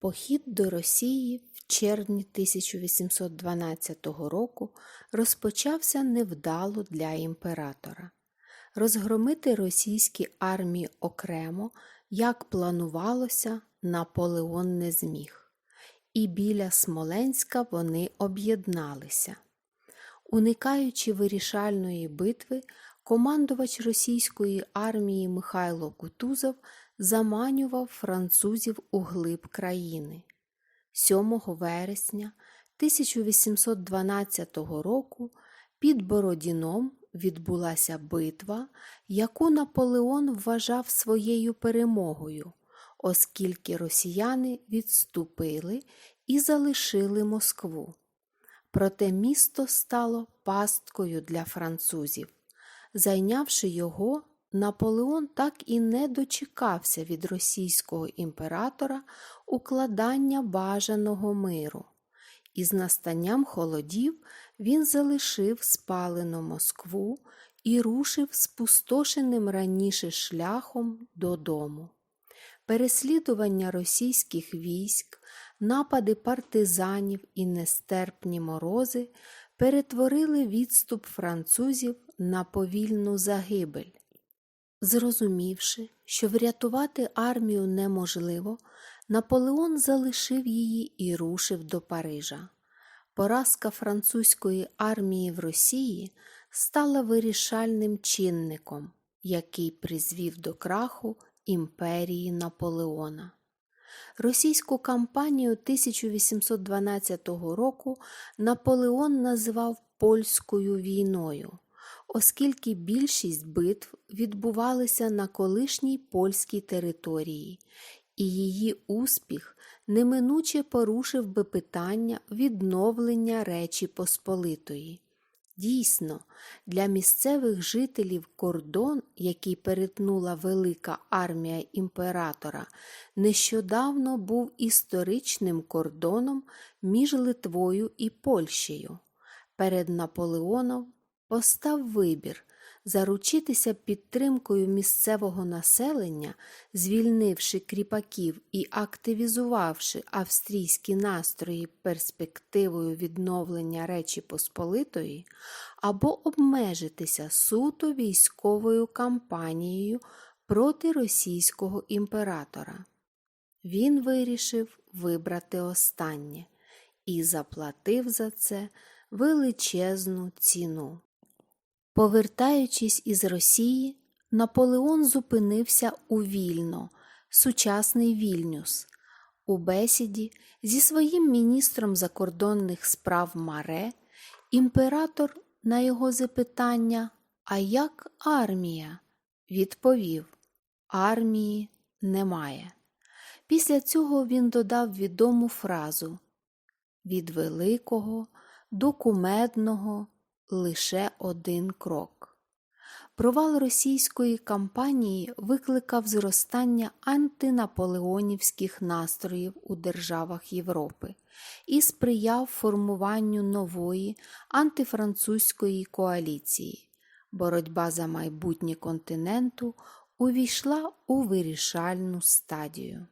Похід до Росії в червні 1812 року розпочався невдало для імператора. Розгромити російські армії окремо, як планувалося, Наполеон не зміг. І біля Смоленська вони об'єдналися. Уникаючи вирішальної битви, командувач російської армії Михайло Кутузов заманював французів у глиб країни. 7 вересня 1812 року під Бородіном відбулася битва, яку Наполеон вважав своєю перемогою, оскільки росіяни відступили і залишили Москву. Проте місто стало пасткою для французів. Зайнявши його, Наполеон так і не дочекався від російського імператора укладання бажаного миру. І з настанням холодів він залишив спалену Москву і рушив спустошеним раніше шляхом додому. Переслідування російських військ, напади партизанів і нестерпні морози перетворили відступ французів на повільну загибель. Зрозумівши, що врятувати армію неможливо, Наполеон залишив її і рушив до Парижа. Поразка французької армії в Росії стала вирішальним чинником, який призвів до краху імперії Наполеона. Російську кампанію 1812 року Наполеон назвав Польською війною, оскільки більшість битв відбувалися на колишній польській території, і її успіх неминуче порушив би питання відновлення Речі Посполитої. Дійсно, для місцевих жителів кордон, який перетнула велика армія імператора, нещодавно був історичним кордоном між Литвою і Польщею. Перед Наполеоном постав вибір заручитися підтримкою місцевого населення, звільнивши кріпаків і активізувавши австрійські настрої перспективою відновлення Речі Посполитої, або обмежитися суто військовою кампанією проти російського імператора. Він вирішив вибрати останнє і заплатив за це величезну ціну. Повертаючись із Росії, Наполеон зупинився у Вільно, сучасний Вільнюс. У бесіді зі своїм міністром закордонних справ Маре імператор на його запитання А як армія? відповів Армії немає. Після цього він додав відому фразу Від великого до кумедного лише один крок. Провал російської кампанії викликав зростання антинаполеонівських настроїв у державах Європи і сприяв формуванню нової антифранцузької коаліції. Боротьба за майбутнє континенту увійшла у вирішальну стадію.